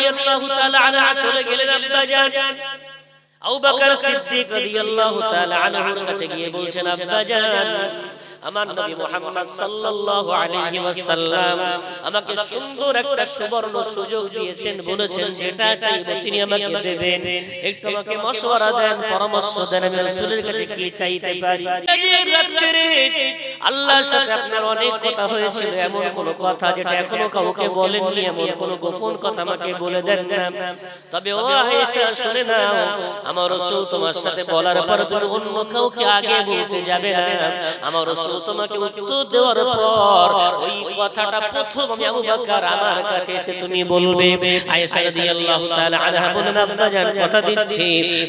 রাদিয়াল্লাহু তাআলা চলে গেলেন আবু বকর সিদ্দিক রাদিয়াল্লাহু তাআলা আনহুর কাছে গিয়ে বলছেন আমার নবী মুহাম্মদ সাল্লাল্লাহু আলাইহি ওয়াসাল্লাম আমাকে সুন্দর একটা সুবর্ণ সুযোগ দিয়েছেন। বলেছেন, যেটা চাইব তিনি আমাকে দেবেন। একটু আমাকে মশওয়ারা দেন, পরামর্শ দেন, আমি রাসূলের কাছে কি চাইতে পারি। আল্লাহর সাথে আপনার অনেক কথা হয়েছিল, এমন কোন কথা যেটা এখনও কাউকে বলেননি, এমন কোন গোপন কথা আমাকে বলে দেন না। তবে ও আয়েশা, শুনে নাও, আমার রাসূল তোমার সাথে বলার পর তুমি অন্য কাউকে আগে বলতে যাবে না। আমার রাসূল তোমাকে উত্তর দেওয়ার পর ওই কথাটা প্রথম আবু বকর আমার কাছে এসে তুমি বলবে, আয়েশা রাদিয়াল্লাহু তাআলা আনহা বলেন, আব্বা জান কথা দিচ্ছি,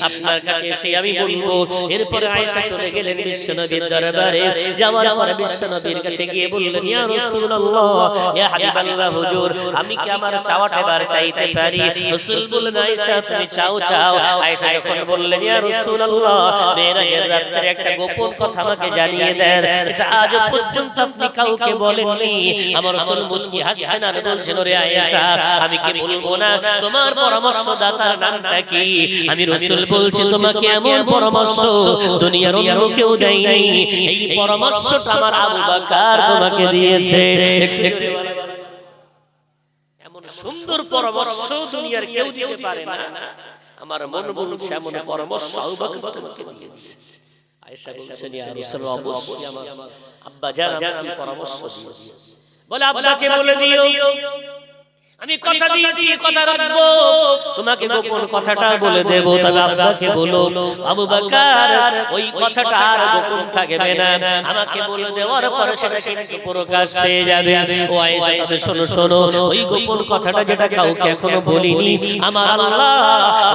আপনার কাছে এসে আমি বলব। এরপর আয়েশা চলে গেলেন বিশ্বনবীর দরবারে, যাওয়ার পরে বিশ্বনবীর কাছে গিয়ে বললেন ইয়া রাসূলুল্লাহ ইয়া হাবিবাল্লাহ হুজুর আমি কি আমার চাওয়াটা এবার চাইতে পারি? রাসূল বললেন আয়েশা তুমি চাও চাও আয়েশা যখন বললেন ইয়া রাসূলুল্লাহ মেরাজের রাতে একটা গোপন কথা আমাকে জানিয়ে দেন। এটা আজ পর্যন্ত আপনি কাউকে বলেননি। আমার রাসূল মুচকি হাসছেন আর বলছেন ওরে আয়েশা আমি কি বলব না? তোমার পরামর্শদাতার নামটা কি? আমি রাসূল বলছি তোমাকে এমন পরামর্শ দুনিয়ার অন্য কেউ দেয়নি এই পরামর্শটা আমার আবু বাকার তোমাকে দিয়েছে। এমন সুন্দর পরামর্শ দুনিয়ার কেউ দিতে পারে না। আমার মন বলছে এমন পরামর্শ আবু বাকার তোমাকে দিয়েছে। আয়েশা বলছেন ইয়া রাসূলুল্লাহ অবশ্যই আমার আব্বা জান আমাকে পরামর্শ দিয়েছে। বলে আব্বাকে বলে দিও। আমি কথা দিয়েছি কথা রাখব। তোমাকে গোপন কথাটা বলে দেব তবে আব্বাকে বলো আবু বকর ওই কথাটা আর গোপন থাকবে না। আমাকে বলে দেওয়ার পরে সেটা কিন্তু প্রকাশ পেয়ে যাবে। ও আয়েশা তবে শোনো শোনো ওই গোপন কথাটা যেটা কাউকে এখনও বলিনি। আমার আল্লাহ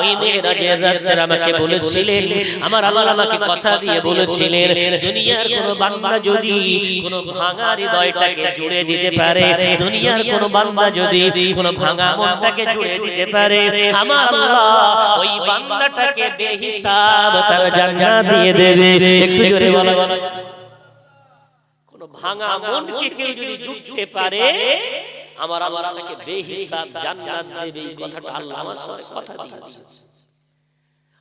ওই মেয়েরাজের রাতে আমাকে বলেছিলেন আমার আল্লাহ আমাকে কথা দিয়ে বলেছিলেন দুনিয়ার কোন বান্দা যদি কোন ভাঙা হৃদয়টাকে জুড়ে দিতে পারে দুনিয়ার কোন বান্দা যদি কোন ভাঙা মনটাকে জুড়ে দিতে পারে আমার আল্লাহ ওই বান্দাটাকে বেহিসাব তার জান্নাত দিয়ে দেবে। একটু জোরে বলো। কোন ভাঙা মনকে কেউ যদি জুড়তে পারে আমার আল্লাহ তাকে বেহিসাব জান্নাত দেবে। এই কথাটা আল্লাহ আমার সাথে কথা দিয়েছে।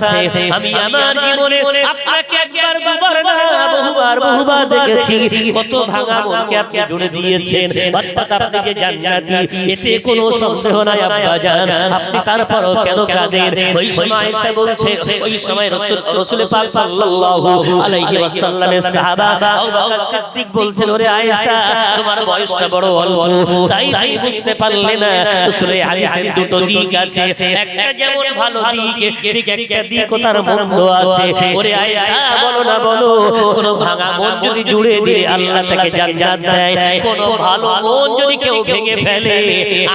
আছে। আমি আমার জীবনে আপনাকে একবার দুবার না বহুবার বহুবার দেখেছি। কত ভাঙা মনকে আপনি জুড়ে দিয়েছেন। অর্থাৎ আপনি যে জান্নাতি এতে কোনো সন্দেহ নাই আব্বা জান। আপনি তারপরও কেন কাঁদেন? ওই সময় আয়েশা বলছে ওই সময় রাসূল রাসূল পাক সাল্লাল্লাহু আলাইহি ওয়াসাল্লামের সাহাবা আবু বকর সিদ্দিক বলছেন ওরে আয়েশা তোমার বয়সটা বড় অল্প। তাই তাই বুঝতে পারলে না রাসূল হাদিসের দুটো দিক আছে একটা যেমন ভালো দিক ঠিক একটা দিকও তার মন্দ আছে? ওরে আয়েশা বলো না বলো। কোন ভাঙা মন যদি জুড়ে দিয়ে আল্লাহ তাকে জান্নাত দেয়। কোন ভালো মন যদি কেউ ভেঙে ফেলে,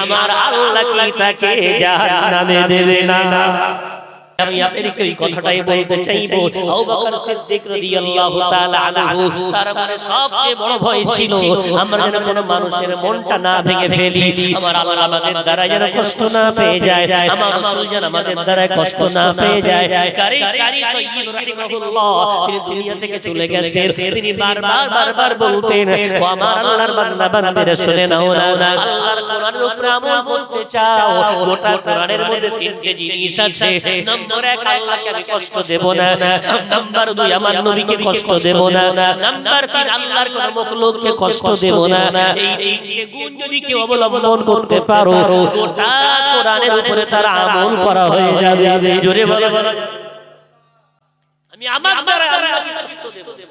আমার আল্লাহ কি তাকে জাহান্নামে দেবে না? আমি আপনাদেরকে এই কথাটাই বলতে চাইব আবু বকর সিদ্দিক রাদিয়াল্লাহু তাআলা আনহু তার মানে সবচেয়ে বড় ভয় ছিল আমরা যেন কোনো মানুষের মনটা না ভেঙে ফেলি আমার আল্লাহ আমাদের দ্বারা যেন কষ্ট না পেয়ে যায় আমার রাসূল যেন আমাদের দ্বারা কষ্ট না পেয়ে যায় কারি কারি তাইয়্যিব রাহিমাহুল্লাহ তিনি দুনিয়া থেকে চলে গেছেন তিনি বারবার বারবার বলতেন ও আমার আল্লাহর বান্দা বান্দারা শুনে নাও না আল্লাহর কোরআনের উপরে আমল করতে চাও গোটা কোরআনের মধ্যে তিনটে জিনিস আছে নম্বর এক আল্লাহকে আমি কষ্ট দেব না। নাম্বার দুই আমার নবীকে কষ্ট দেব না। নাম্বার তিন আল্লাহর কোন মখলুককে কষ্ট দেব না। এই গুণ যদি কেউ অবলম্বন করতে পারো গোটা কোরআনের উপরে তার আমল করা হয়ে যাবে। জোরে বলো। আমি আমার দ্বারা আল্লাহকে কষ্ট দেব।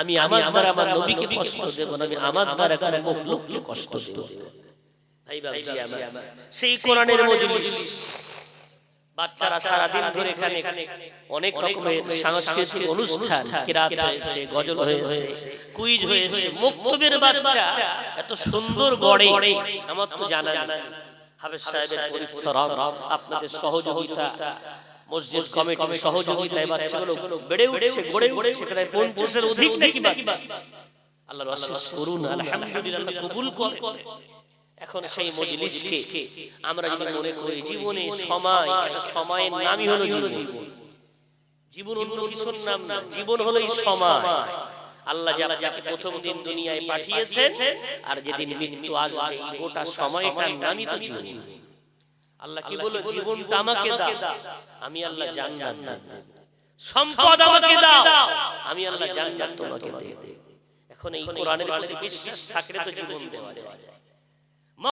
আমি আমার দ্বারা আমার নবীকে কষ্ট দেব না। আমি আমার দ্বারা কোন মখলুককে কষ্ট দেব ভাই বাবজি সেই কোরআনের মজলিস। বাচ্চারা সারাদিন ধরে এখানে অনেক রকমের সাংস্কৃতিক অনুষ্ঠান কিরাত হয়েছে গজল হয়েছে কুইজ হয়েছে মুক্তবের বাচ্চা এত সুন্দর গড়ে আমার তো জানা নেই। হাফেজ সাহেবের পরিশ্রম আপনাদের সহযোগিতা মসজিদ কমিটির সহযোগিতায় বাচ্চাগুলো বেড়ে উঠছে গড়ে উঠছে প্রায় পঞ্চাশের অধিক নাকি বাচ্চা? আল্লাহর অশেষ করুন আলহামদুলিল্লাহ কবুল করে। এখন সেই মজলিসকে আমরা যদি মনে করি জীবনে সময় একটা সময়ের নামই হলো জীবন। জীবন। অন্য কিছুর নাম না জীবন হলো এই সময়। আল্লাহ যে আপনাকে প্রথম দিন দুনিয়ায় পাঠিয়েছেন আর যেদিন মৃত্যু আসবে গোটা সময়টার নামই তো জীবন। আল্লাহ কি বলো জীবনটা আমাকে দাও। আমি আল্লাহ জান্নাত দান সম্পদ আমাকে দাও। আমি আল্লাহ জান্নাত তোমাকে দেব। এখন এই কোরআনের প্রতি বিশ্বাস থাকলে তো জীবন দেওয়া যায়।